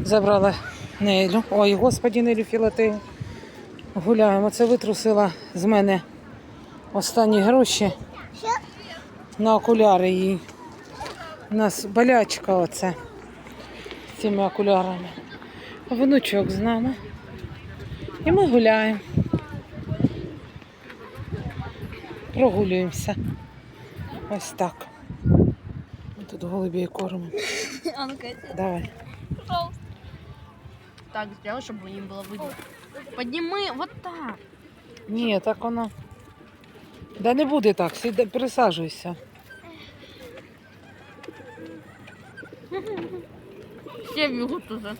Забрала Нелю. Ой, господі, Нелю Філатею. Гуляємо. Це витрусила з мене останні гроші на окуляри їй. У нас болячка оце з цими окулярами. Внучок з нами. І ми гуляємо. Прогулюємося. Ось так. Ми тут голубей кормимо. Давай пожалуйста. Так, сделай, чтобы им было видно. Подними, вот так. Ні, так воно. Да не буде так, сідай, присаджуйся. Все бегут уже.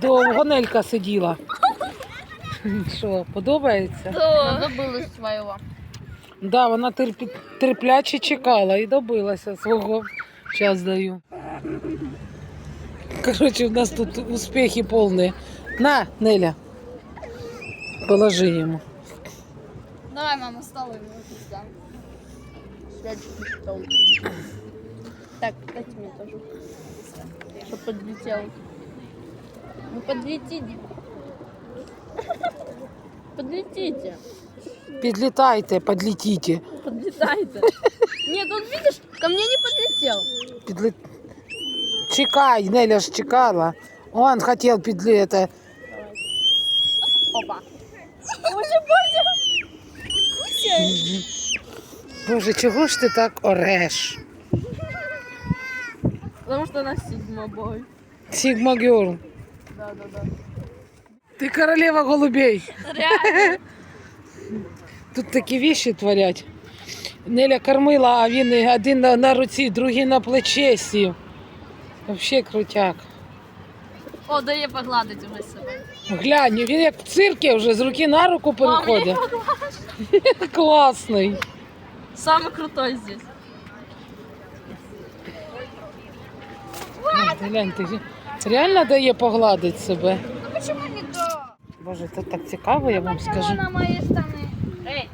Довго Нелька сиділа. Що, подобається? Да. Забыла своего. Да, вона терпі... терпляче чекала і добилася свого. Час даю. Коротше, у нас тут успіхи повні. На, Неля. Положи йому. Давай, мама, стол ему сам. стол. Так, дайте мне тоже. Чтоб подлетел. Ну подлетите. Подлетите. Підлітайте, підлітіть. Подлетайте. Нет, он, видишь, ко мне не подлетел. Підлі... Чекай, Неля ж чекала. Он хотів підліти. Опа. Боже, боже. Боже, чого ж ти так ореш? Потому что она седьмой бой. Сігма Герл. Да, да, да. Ти королева голубей. Реально. Тут такі віші творять. Неля кормила, а він один на, на руці, другий на плече сів. Взагалі крутяк. О, да я погладить уже себе. Глянь, він як в циркі вже з руки на руку Мам, я переходить. Класний. Самый крутой здесь. Ну, Глянь, ти реально дає погладити себе. Ну почему не то? Боже, це так цікаво, я вам скажу. на мои штаны. Эй.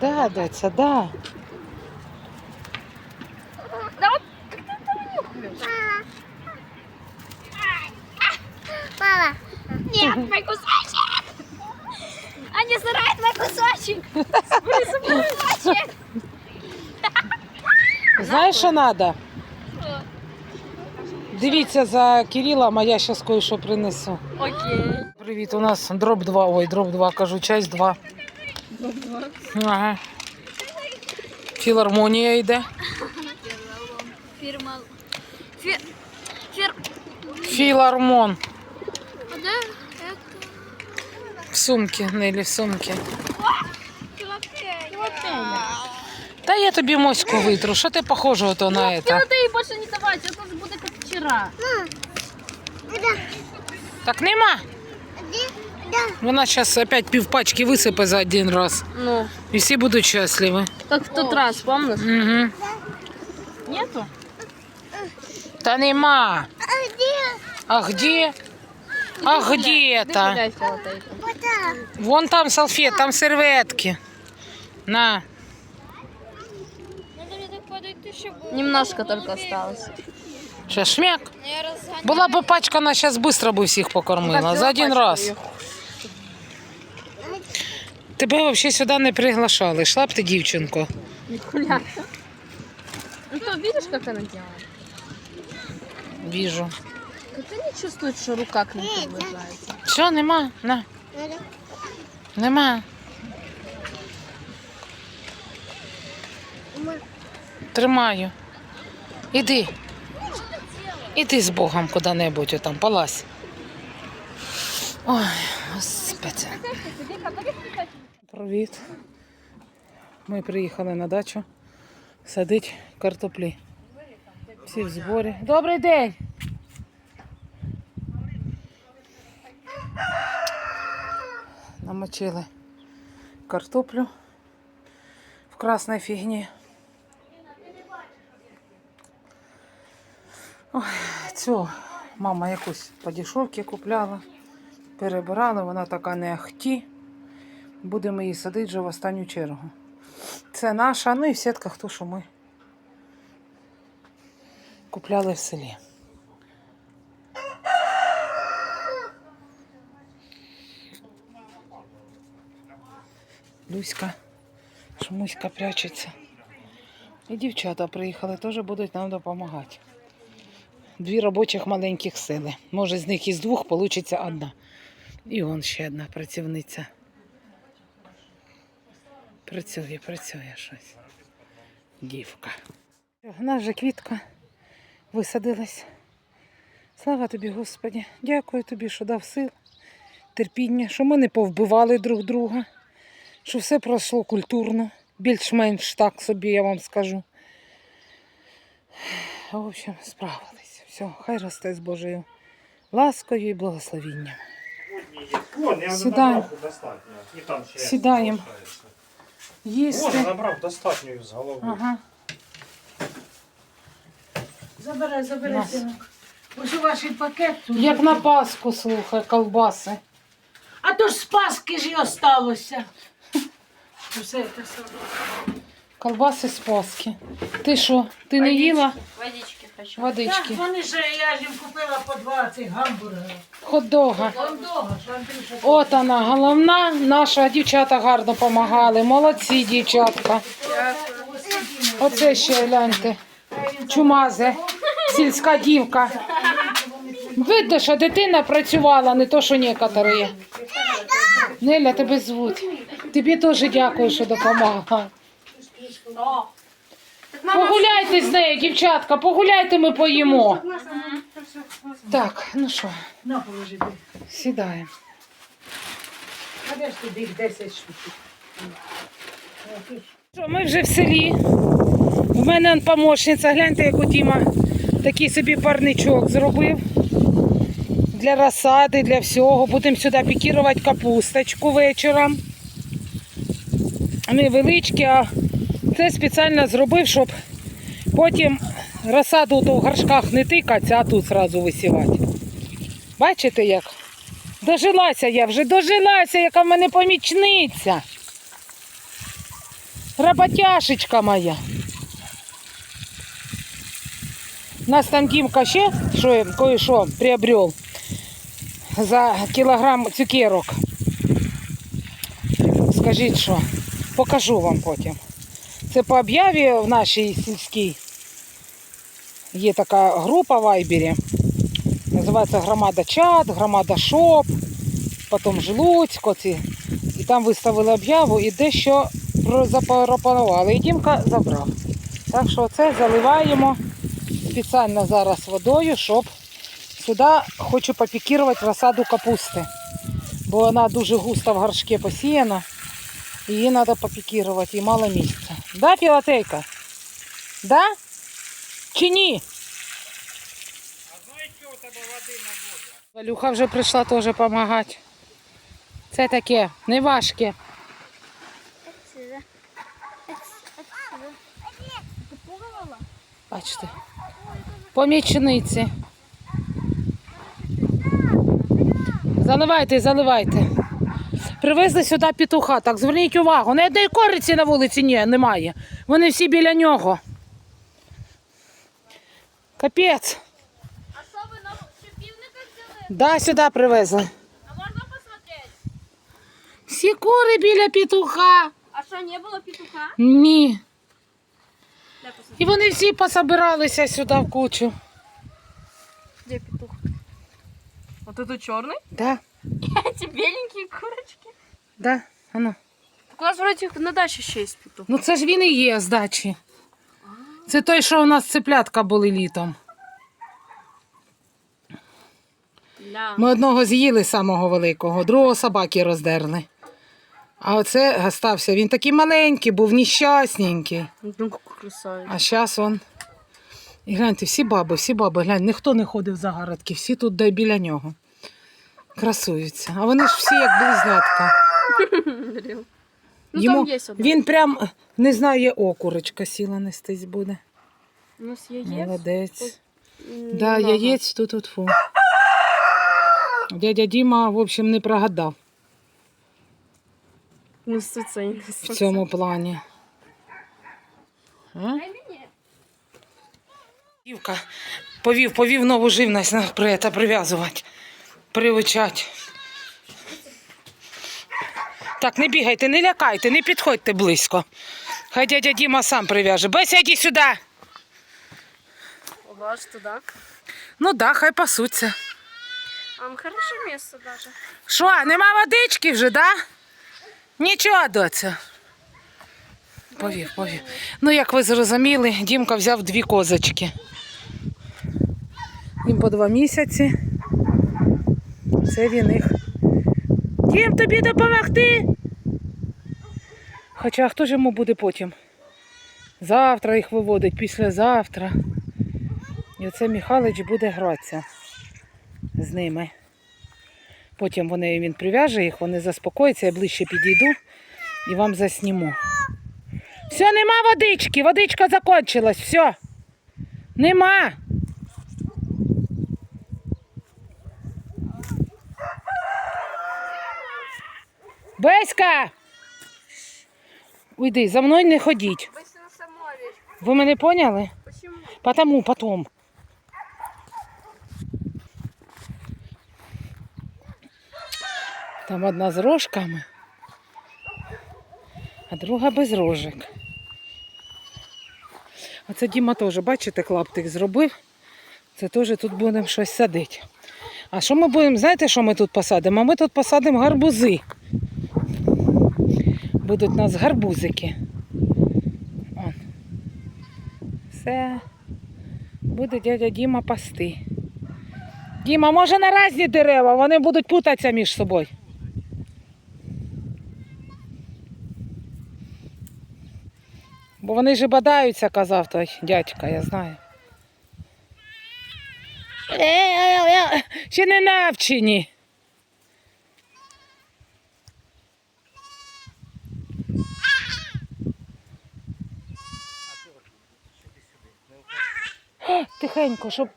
Да, Даця, да. Да Мама, Нет, мой кусочек! Они сырают мой кусочек! Мой кусочек! Знаєш, що треба? Дивіться за Кирилом, а я зараз кое-що принесу. Окей. Привіт, у нас дроп 2, ой, дроп 2, кажу, часть 2. Ага. Філармонія йде. Фирма... Фир... Фир... Філармон. Да, это... В сумки, Нелі, в сумки. Филопея. Та я тобі моську витру. Що ти похожа ото на це? Филопеи больше не давать, это же будет как вчера. Так нема. Вона зараз опять півпачки висипе за один раз. Ну, І всі будуть щасливі. как в тот раз, помнишь? Угу. Нету? Та нема. а де, А где? А где Ты то гуляй, Филопейка. вода, Вон там салфет, там серветки. На. Немножко только осталось. Ще шмяк. Була б пачка, вона зараз швидко би всіх покормила. За один раз. Тебе взагалі сюди не приглашали. Йшла б ти, дівчинко. Ну то видишь, как она делает? Віжу. Как они чувствуют, что рука к ним приближается? Все, нема. На. Нема. Тримаю. Іди. Іди з Богом куди-небудь отам, палась. Ой, господи. Привіт. Ми приїхали на дачу садити картоплі. Всі в зборі. Добрий день! Намочили картоплю в красній фігні. Ой, цю мама якусь по дешевці купляла, перебирала, вона така не ахті. Будемо її садити вже в останню чергу. Це наша, ну і в сітках то, що ми купляли в селі. Люська, Шмуська прячеться. І дівчата приїхали, теж будуть нам допомагати. Дві робочих маленьких сили. Може, з них із двох вийде одна. І он ще одна працівниця. Працює, працює щось. Дівка. У нас же квітка висадилась. Слава тобі, Господі. Дякую тобі, що дав сил, терпіння, що ми не повбивали друг друга, що все пройшло культурно, більш-менш так собі, я вам скажу. В общем, справились. Все, хай росте з Божою ласкою і благословінням. Сідаємо. Сідаємо. Їсти. набрав достатньо з голови. Ага. Забирай, забирай, Нас. синок. Ось у ваш пакет. тут. Як на Пасху, слухай, колбаси. А то ж з Паски ж і осталося. Усе це. Колбаси з Пасхи. Ти що, ти не їла Водички хочу. водички? Так, вони ж, я ж їм купила по 20 гамбургерів. Хот-дога. Довго, Андрюша. От вона, головна. Наша дівчата гарно допомагали. Молодці, дівчатка. Оце ще гляньте. Чумазе, сільська дівка. Видно, що дитина працювала, не то, що некоторі. Неля, тебе звуть. Тобі теж дякую, що допомагала. Погуляйте з нею, дівчатка, погуляйте, ми поїмо. Так, ну що, На, положи ти. сідаємо. А де ж туди їх 10 штук? Що, ми вже в селі. У мене он помощниця, гляньте, як у Діма такий собі парничок зробив. Для розсади, для всього. Будемо сюди пікірувати капусточку вечором. Невеличкі, а це спеціально зробив, щоб потім розсаду в горшках не тикати, а тут зразу висівати. Бачите як? Дожилася я вже, дожилася, яка в мене помічниця. Роботяшечка моя. У нас там Дімка ще що, кое-що приобрел за кілограм цукерок. Скажіть що, покажу вам потім. Це по об'яві в нашій сільській. Є така група в Вайбері. Називається Громада Чат, Громада Шоп, потім Жлуцько. Ці. І там виставили об'яву і дещо про- запропонували. І Дімка забрав. Так що це заливаємо спеціально зараз водою, щоб сюди хочу попікірувати розсаду капусти. Бо вона дуже густо в горшки посіяна. Її треба попікірувати, і мало місця. Да, Філатейка? Да? Чи ні? Валюха вже прийшла теж допомагати. Це таке, не важке. Бачите. Помічниці. Заливайте, заливайте. Привезли сюди петуха. Так, зверніть увагу. Ні одної кориці на вулиці ні, немає. Вони всі біля нього. Капець. А що ви на півника взяли? Да, сюди привезли. А можна посмотреть? Всі кури біля петуха. А що, не було петуха? Ні. Де посмотреть? І вони всі пособиралися сюди в кучу. Де петух? Вот это черный? Да, Эти беленькие курочки. да, ану. Так у нас вроде на даче ще є петух. Ну це ж він і є з дачі. Це той, що у нас цеплятка були літом. Ми одного з'їли самого великого, другого собаки роздерли. А оце стався. Він такий маленький, був нещасненький. Ну. А зараз он. І гляньте, всі баби, всі баби, глянь, ніхто не ходив за городки, всі тут де біля нього. Красуються. А вони ж всі як близнятка. Ну, Йому- там есть одна. Він прям не знає, о, курочка сіла нестись буде. У нас яєць. Молодець. Да, яєць тут от фу. Дядя Діма, в общем, не прогадав Несуться, і в цьому плані. А? Дівка повів, повів нову живність на при, та прив'язувати, привичать. Так, не бігайте, не лякайте, не підходьте близько. Хай дядя Діма сам прив'яже. Беся, йди сюди. Ого, аж туда. Ну да, хай пасуться. А, хорошее место даже. Що, нема водички вже, да? Нічого, доця. Повів, повів. Ну, як ви зрозуміли, Дімка взяв дві козочки. Їм по два місяці. Це він їх. Дім, тобі допомогти? Хоча хто ж йому буде потім? Завтра їх виводить, післязавтра. І оце Михайлович буде гратися з ними. Потім вони, він прив'яже їх, вони заспокояться, я ближче підійду і вам засніму. Все, нема водички, водичка закончилась, все. Нема. Беська! Уйди, за мною не ходіть. Ви мене поняли? Потому, потом. Там одна з рожками, а друга без рожок. Оце Діма теж, бачите, клаптик зробив. Це теж тут будемо щось садити. А що ми будемо, знаєте, що ми тут посадимо? А ми тут посадимо гарбузи. Будуть у нас гарбузики. Он. Все. Буде дядя Діма пасти. Діма, може на різні дерева, вони будуть путатися між собою. Бо вони ж бадаються, казав той дядька, я знаю. Е-е-е, Ще не навчені. О, Тихенько, щоб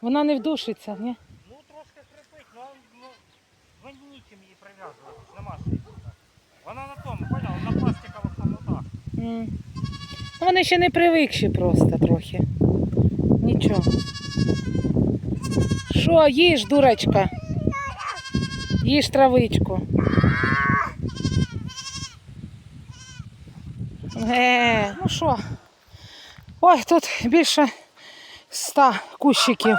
вона не вдушиться, ні? Ну трошки хрипить, ну, ну ви нічим її прив'язувати, нема слід. Вона на тому, поняла, на пластикових. М. Ну, Вони ще не привикші просто трохи. Нічого. Що, їж, дурочка? Їж травичку. Е, ну що? Ой, тут більше ста кущиків.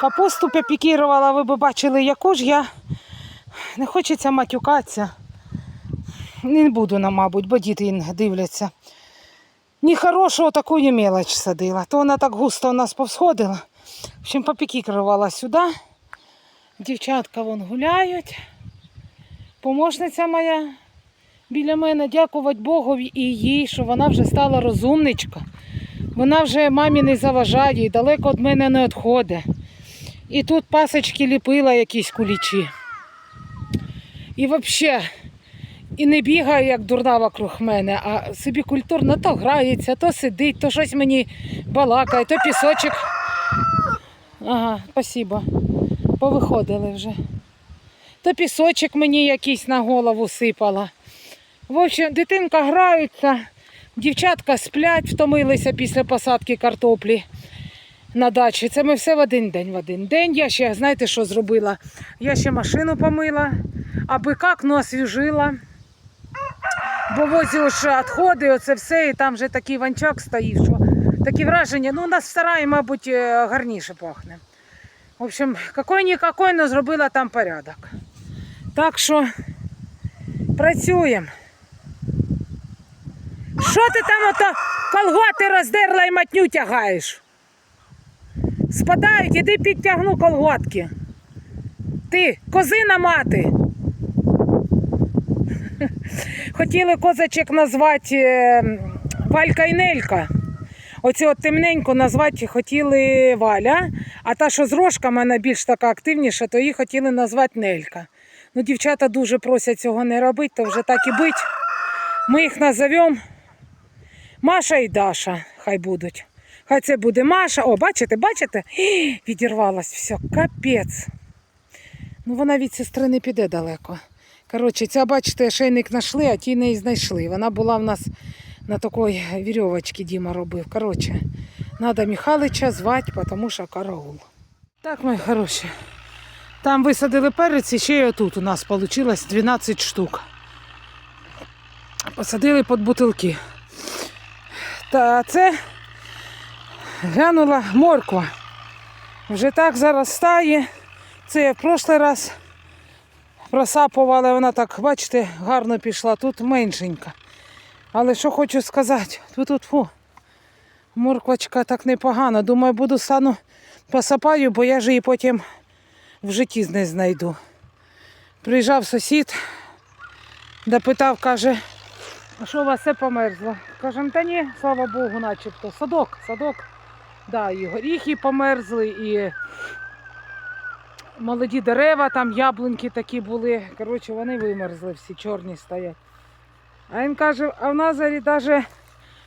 Капусту попікірувала, ви б бачили, яку ж я не хочеться матюкатися. Не буду, на, мабуть, бо діти дивляться. Ні хорошого таку ні мелоч садила. То вона так густо у нас повсходила. В общем, попікірувала сюди. Дівчатка вон гуляють. Помощниця моя біля мене, дякувати Богові і їй, що вона вже стала розумничка. Вона вже мамі не заважає і далеко від мене не відходить. І тут пасочки ліпила якісь кулічі. І взагалі, і не бігає, як дурна вокруг мене, а собі культурно то грається, то сидить, то щось мені балакає, то пісочок. Ага, спасибо. Повиходили вже. То пісочок мені якийсь на голову сипала. В общем, дитинка грається, дівчатка сплять, втомилися після посадки картоплі на дачі. Це ми все в один день. В один день. Я ще, знаєте, що зробила? Я ще машину помила, аби як ну, освіжила. Бо возі ж відходи, оце все, і там вже такий ванчак стоїть, що такі враження. Ну, у нас в сараї, мабуть, е, гарніше пахне. В общем, какой-никакой, але зробила там порядок. Так що працюємо. Що ти там ото колготи роздерла і матню тягаєш? Спадають, іди підтягну колготки. Ти, козина мати. Хотіли козачок назвати е, Валька і Нелька. Оцю от темненьку назвати хотіли Валя, а та, що з рожками, вона більш така активніша, то її хотіли назвати Нелька. Ну, дівчата дуже просять цього не робити, то вже так і бить. Ми їх назовемо Маша і Даша, хай будуть. Хай це буде Маша. О, бачите, бачите? Відірвалась все, капець. Ну, вона від сестри не піде далеко. Коротше, ця, бачите, шейник знайшли, а ті не знайшли. Вона була в нас на такій вірьовочці Діма робив. Коротше, Надо Михалича звати, тому що караул. Так, мої хороші. Там висадили перець і ще й отут у нас вийшло 12 штук. Посадили під бутилки. Та це глянула морква. Вже так заростає. Це я в прошлий раз просапувала, вона так, бачите, гарно пішла. Тут меншенька. Але що хочу сказати, тут тут фу, морквочка так непогана. Думаю, буду стану посапаю, бо я ж її потім в житті не знайду. Приїжджав сусід, допитав, каже, а що у вас все померзло? Кажем, та ні, слава Богу, начебто. Садок, садок. Да, і горіхи померзли, і молоді дерева, там яблуньки такі були. Коротше, вони вимерзли, всі чорні стоять. А він каже, а в Назарі навіть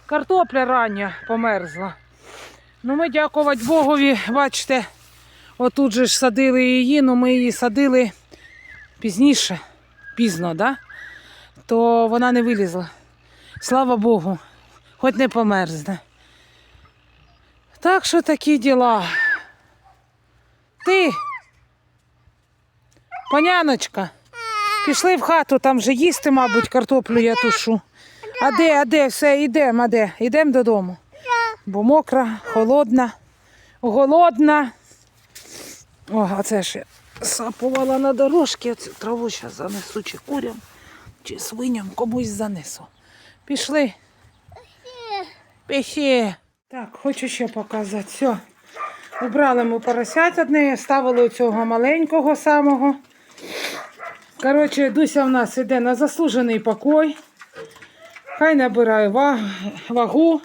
картопля рання померзла. Ну, ми, дякувати Богові, бачите, отут же ж садили її, ну ми її садили пізніше, пізно, да? то вона не вилізла. Слава Богу, хоч не померзне. Так що такі діла. Ти, паняночка, пішли в хату, там вже їсти, мабуть, картоплю я тушу. А де, а де, все, йдемо, а де? Йдемо додому. Бо мокра, холодна, голодна. О, а це ж я сапувала на дорожки, цю траву зараз занесу чи курям, чи свиням комусь занесу. Пішли. Пішли. Так, хочу ще показати. Все. Убрали ми поросят одне, ставили цього маленького самого. Коротше, Дуся в нас іде на заслужений покой. Хай набирає вагу,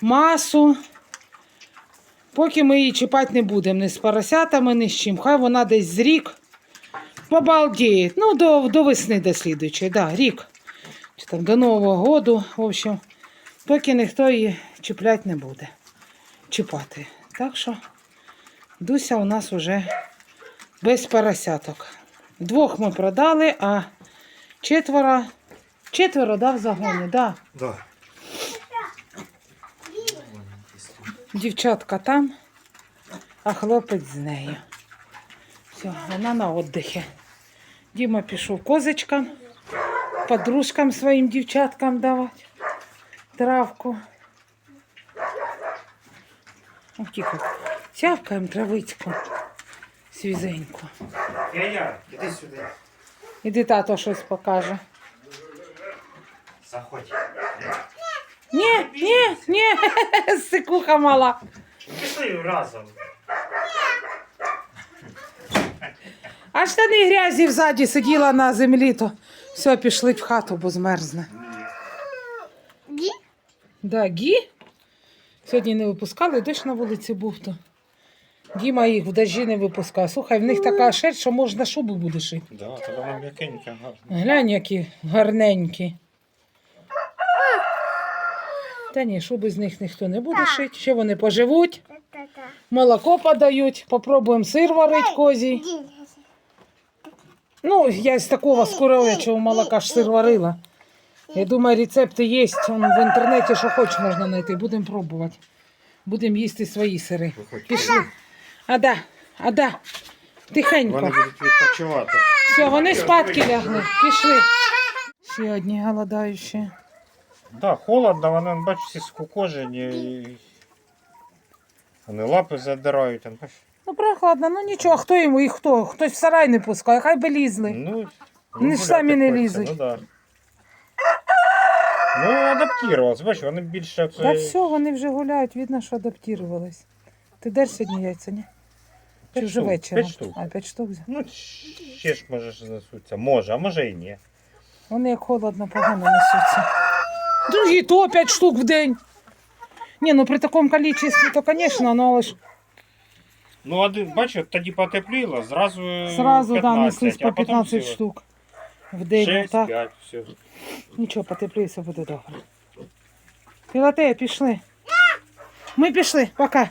масу. Поки ми її чіпати не будемо ні з поросятами, ні з чим. Хай вона десь з рік побалдіє. Ну, до, до весни до слідуючої, да, рік. Чи там до Нового року, в общем, поки ніхто її чіпляти не буде. Чіпати. Так що Дуся у нас уже без поросяток. Двох ми продали, а четверо, четверо да, в загоні, да. Да. Дівчатка там, а хлопець з нею. Все, вона на віддихі. Діма пішов козочкам, подружкам своїм дівчаткам давати травку. Ох, тихо. Сявкаємо травичку свізеньку. Я, іди сюди. Іди тато щось покаже. Заходь. Ні, ні, ні, сикуха мала. Пішли разом. А штани грязі взаді сиділа на землі, то Все, пішли в хату, бо змерзне. Ді? Да, гі. Сьогодні не випускали, дощ на вулиці був то. Діма їх в дожді не випускає. Слухай, в них така шерсть, що можна шубу буде шити. Да, то вона м'якенька, гарна. Глянь, які гарненькі. Та ні, шуби з них ніхто не буде шити. Ще вони поживуть, молоко подають, попробуємо сир варити козій. Ну, я з такого з коров'ячого молока ж сир варила. Я думаю, рецепти є. Он в інтернеті, що хочеш, можна знайти. Будемо пробувати. Будемо їсти свої сири. Пішли. Ада, ада, тихенько. Вони будуть відпочивати. Все, вони спадки лягли. Пішли. Ще одні голодаючі. Да, холодно, вони, бачиш, всі скукожені. І... Вони лапи задирають. Бачиш. Ну, прохладно, ну нічого, хто йому і хто? Хтось в сарай не пускає, хай би лізли. Ну, Вони ж самі не лізуть. Ну, да. ну адаптувалися, бачиш, вони більше це... Та все, вони вже гуляють, видно, що адаптувались. Ти деш сьогодні яйця, ні? Чи вже штук, вечором? п'ять штук. А, п'ять штук. взяв. Ну, ще ж може ж знесуться. Може, а може і ні. Вони як холодно, погано несуться. Другі то 5 штук в день. Ні, ну при такому кількості, то, звісно, ну але ж Ну, один, бачиш, тоді потепліло, зразу зразу 15, да, неслись по 15 все. штук в день. 6, так. 5, все. Нічого, потепліє, все буде добре. Пілоте, пішли. Ми пішли, пока.